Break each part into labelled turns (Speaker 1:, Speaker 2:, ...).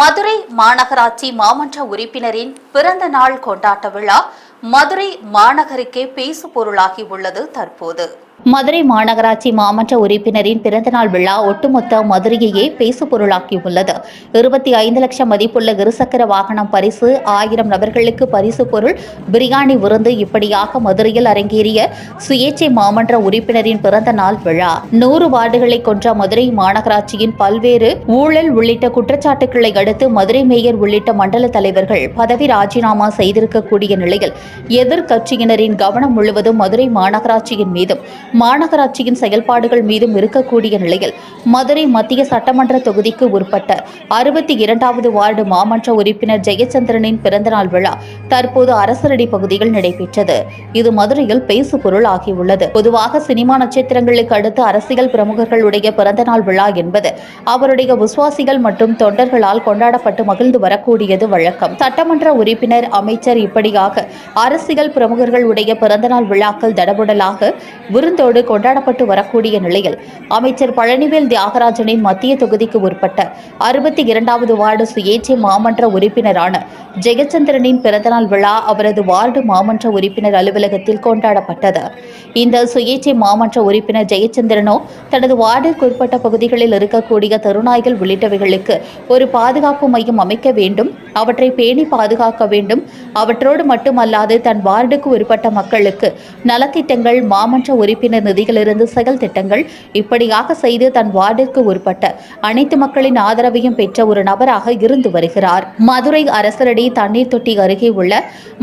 Speaker 1: மதுரை மாநகராட்சி மாமன்ற உறுப்பினரின் பிறந்த நாள் கொண்டாட்ட விழா மதுரை மாநகருக்கே பேசு பொருளாகி உள்ளது தற்போது. மதுரை மாநகராட்சி மாமன்ற உறுப்பினரின் பிறந்தநாள் விழா ஒட்டுமொத்த மதுரையையே பேசு பொருளாக்கியுள்ளது இருபத்தி ஐந்து லட்சம் மதிப்புள்ள இருசக்கர வாகனம் பரிசு ஆயிரம் நபர்களுக்கு பரிசு பொருள் பிரியாணி விருந்து இப்படியாக மதுரையில் அரங்கேறிய சுயேட்சை மாமன்ற உறுப்பினரின் பிறந்த நாள் விழா. நூறு வார்டுகளை கொன்ற மதுரை மாநகராட்சியின் பல்வேறு ஊழல் உள்ளிட்ட குற்றச்சாட்டுகளை அடுத்து மதுரை மேயர் உள்ளிட்ட மண்டல தலைவர்கள் பதவி ராஜினாமா செய்திருக்கக்கூடிய நிலையில் எதிர்க்கட்சியினரின் கவனம் முழுவதும் மதுரை மாநகராட்சியின் மீதும். மாநகராட்சியின் செயல்பாடுகள் மீதும் இருக்கக்கூடிய நிலையில் மதுரை மத்திய சட்டமன்ற தொகுதிக்கு உட்பட்ட அறுபத்தி இரண்டாவது வார்டு மாமன்ற உறுப்பினர் ஜெயச்சந்திரனின் பிறந்தநாள் விழா தற்போது அரசரடி பகுதியில் நடைபெற்றது. இது மதுரையில் பேசு பொருள் ஆகியுள்ளது. பொதுவாக சினிமா நட்சத்திரங்களுக்கு அடுத்து அரசியல் பிரமுகர்களுடைய பிறந்தநாள் விழா என்பது அவருடைய விசுவாசிகள் மற்றும் தொண்டர்களால் கொண்டாடப்பட்டு மகிழ்ந்து வரக்கூடியது வழக்கம். சட்டமன்ற உறுப்பினர் அமைச்சர் இப்படியாக அரசியல் பிரமுகர்களுடைய பிறந்தநாள் விழாக்கள் தடபுடலாக விருந்து விருந்தோடு கொண்டாடப்பட்டு வரக்கூடிய நிலையில் அமைச்சர் பழனிவேல் தியாகராஜனின் மத்திய தொகுதிக்கு உட்பட்ட அறுபத்தி இரண்டாவது வார்டு சுயேட்சை மாமன்ற உறுப்பினரான ஜெயச்சந்திரனின் பிறந்தநாள் விழா அவரது வார்டு மாமன்ற உறுப்பினர் அலுவலகத்தில் கொண்டாடப்பட்டது. இந்த சுயேட்சை மாமன்ற உறுப்பினர் ஜெயச்சந்திரனோ தனது வார்டிற்கு உட்பட்ட பகுதிகளில் இருக்கக்கூடிய தருநாய்கள் உள்ளிட்டவைகளுக்கு ஒரு பாதுகாப்பு மையம் அமைக்க வேண்டும் அவற்றை பேணி பாதுகாக்க வேண்டும். அவற்றோடு மட்டுமல்லாது தன் வார்டுக்கு உட்பட்ட மக்களுக்கு நலத்திட்டங்கள் மாமன்ற உறுப்பினர் நிதியிலிருந்து செயல் திட்டங்கள் இப்படியாக செய்து தன் வார்டிற்கு உட்பட்ட அனைத்து மக்களின் ஆதரவையும் பெற்ற ஒரு நபராக இருந்து வருகிறார். மதுரை அரசரடி தண்ணீர் தொட்டி அருகே உள்ள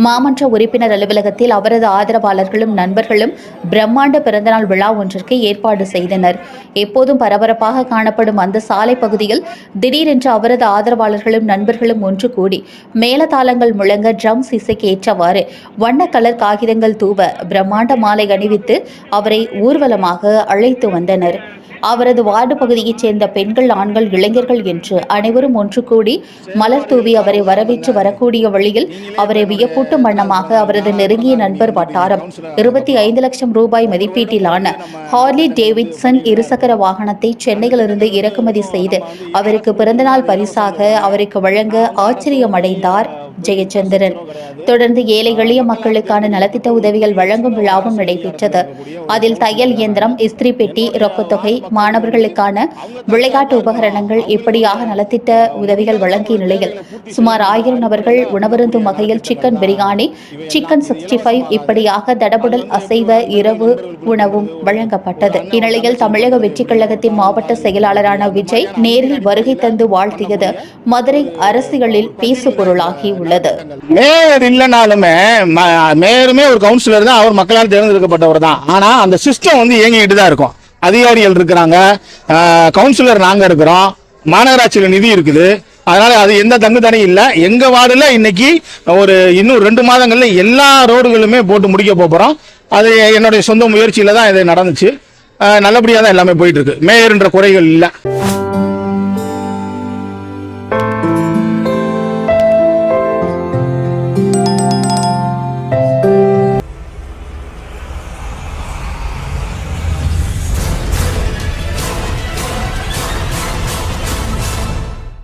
Speaker 1: மாமன்ற உறுப்பினர் அலுவலகத்தில் அவரது ஆதரவாளர்களும் நண்பர்களும் பிரம்மாண்ட பிறந்தநாள் விழா ஒன்றிற்கு ஏற்பாடு செய்தனர். எப்போதும் பரபரப்பாக காணப்படும் அந்த சாலை பகுதியில் திடீரென்று அவரது ஆதரவாளர்களும் நண்பர்களும் ஒன்று கூடி மேலதாளங்கள் முழங்க ட்ரம்ஸ் இசைக்கு ஏற்றவாறு வண்ண கலர் காகிதங்கள் தூவ பிரம்மாண்ட மாலை அணிவித்து அவரை ஊர்வலமாக அழைத்து வந்தனர். அவரது வார்டு பகுதியைச் சேர்ந்த பெண்கள் ஆண்கள் இளைஞர்கள் என்று அனைவரும் ஒன்று கூடி மலர் தூவி அவரை வரவேற்று வரக்கூடிய வழியில் அவரை வியப்பூட்டும் வண்ணமாக அவரது நெருங்கிய நண்பர் வட்டாரம். இருபத்தி ஐந்து லட்சம் ரூபாய் மதிப்பீட்டிலான ஹார்லி டேவிட்சன் இருசக்கர வாகனத்தை சென்னையிலிருந்து இறக்குமதி செய்து அவருக்கு பிறந்தநாள் பரிசாக அவருக்கு வழங்க ஆச்சரியமடைந்தார் ஜெயச்சந்திரன். தொடர்ந்து ஏழை எளிய மக்களுக்கான நலத்திட்ட உதவிகள் வழங்கும் விழாவும் நடைபெற்றது. அதில் தையல் இயந்திரம் இஸ்திரி பெட்டி ரொக்கத்தொகை மாணவர்களுக்கான விளையாட்டு உபகரணங்கள் இப்படியாக நலத்திட்ட உதவிகள் வழங்கிய நிலையில் சுமார் ஆயிரம் நபர்கள் உணவருந்தும் வகையில் chicken biryani chicken sixty five இப்படியாக தடபுடல் அசைவ இரவு உணவும் வழங்கப்பட்டது. இந்நிலையில் தமிழக வெற்றிக் கழகத்தின் மாவட்ட செயலாளரான விஜய் நேரில் வருகை தந்து வாழ்த்தியது மதுரை அரசியலில் பேசு பொருளாகி உள்ளது.
Speaker 2: மேயர் இல்லைனாலுமே மேயருமே ஒரு கவுன்சிலர் தான் அவர் மக்களால் தேர்ந்தெடுக்கப்பட்டவர் தான். ஆனா அந்த சிஸ்டம் வந்து இயங்கிட்டு தான் இருக்கும். அதிகாரிகள் இருக்கிறாங்க. கவுன்சிலர் நாங்கள் இருக்கிறோம். மாநகராட்சியில் நிதி இருக்குது. அதனால அது எந்த தங்கு தடையும் இல்லை. எங்க வார்டில் இன்னைக்கு ஒரு இன்னும் ரெண்டு மாதங்கள்ல எல்லா ரோடுகளுமே போட்டு முடிக்க போகிறோம் அது என்னுடைய சொந்த முயற்சியில தான் இது நடந்துச்சு. நல்லபடியாக தான் எல்லாமே போயிட்டு இருக்கு. மேயர்ன்ற குறைகள் இல்லை.